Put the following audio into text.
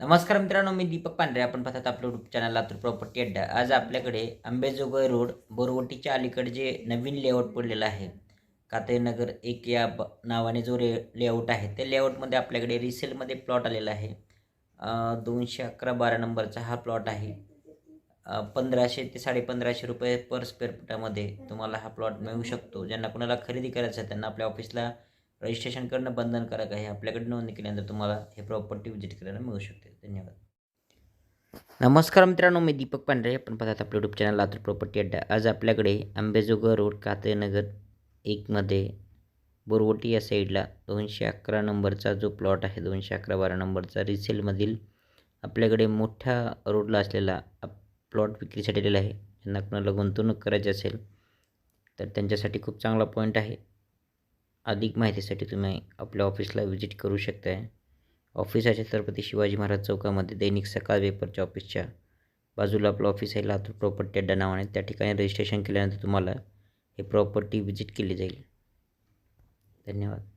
नमस्कार मित्रांनो मी दीपक पांढरे. आपण पाहतात आपलं युट्यूब चॅनल लातूर प्रॉपर्टी अड्डा. आज आपल्याकडे आंबेजोगाई रोड बोरवटीच्या अलीकडे जे नवीन लेआउट पडलेलं आहे कातेनगर एक या ब नावाने जो रे लेआउट आहे त्या लेआउटमध्ये आपल्याकडे रिसेलमध्ये प्लॉट आलेला आहे. दोनशे अकरा बारा नंबरचा हा प्लॉट आहे. पंधराशे ते साडेपंधराशे रुपये पर स्क्वेअर फुटामध्ये तुम्हाला हा प्लॉट मिळू शकतो. ज्यांना कोणाला खरेदी करायचं आहे त्यांना आपल्या ऑफिसला रजिस्ट्रेशन करणं बंधनकारक आहे आपल्याकडे नोंदणी केल्यानंतर तुम्हाला हे प्रॉपर्टी व्हिजिट करायला मिळू शकते. धन्यवाद. नमस्कार मित्रांनो मी दीपक पांढरे. आपण पाहतात आपलं यूट्यूब चॅनल लातूर प्रॉपर्टी अड्डा. आज आपल्याकडे आंबेजोगा रोड कातेनगर एकमध्ये बोरवटी या साईडला दोनशे अकरा नंबरचा जो प्लॉट आहे दोनशे अकरा बारा नंबरचा रिसेलमधील आपल्याकडे मोठ्या रोडला असलेला प्लॉट विक्रीसाठी दिलेला आहे. ज्यांना कोणाला गुंतवणूक करायची असेल तर त्यांच्यासाठी खूप चांगला पॉईंट आहे. अधिक माहितीसाठी तुम्ही आपल्या ऑफिसला व्हिजिट करू शकताय. ऑफिस आहे छत्रपती शिवाजी महाराज चौकामध्ये. दैनिक सकाळ पेपरच्या ऑफिसच्या बाजूला आपलं ऑफिस आहे लातूर प्रॉपर्टी अड्डा नावाने. त्या ठिकाणी रजिस्ट्रेशन केल्यानंतर तुम्हाला हे प्रॉपर्टी व्हिजिट केली जाईल. धन्यवाद.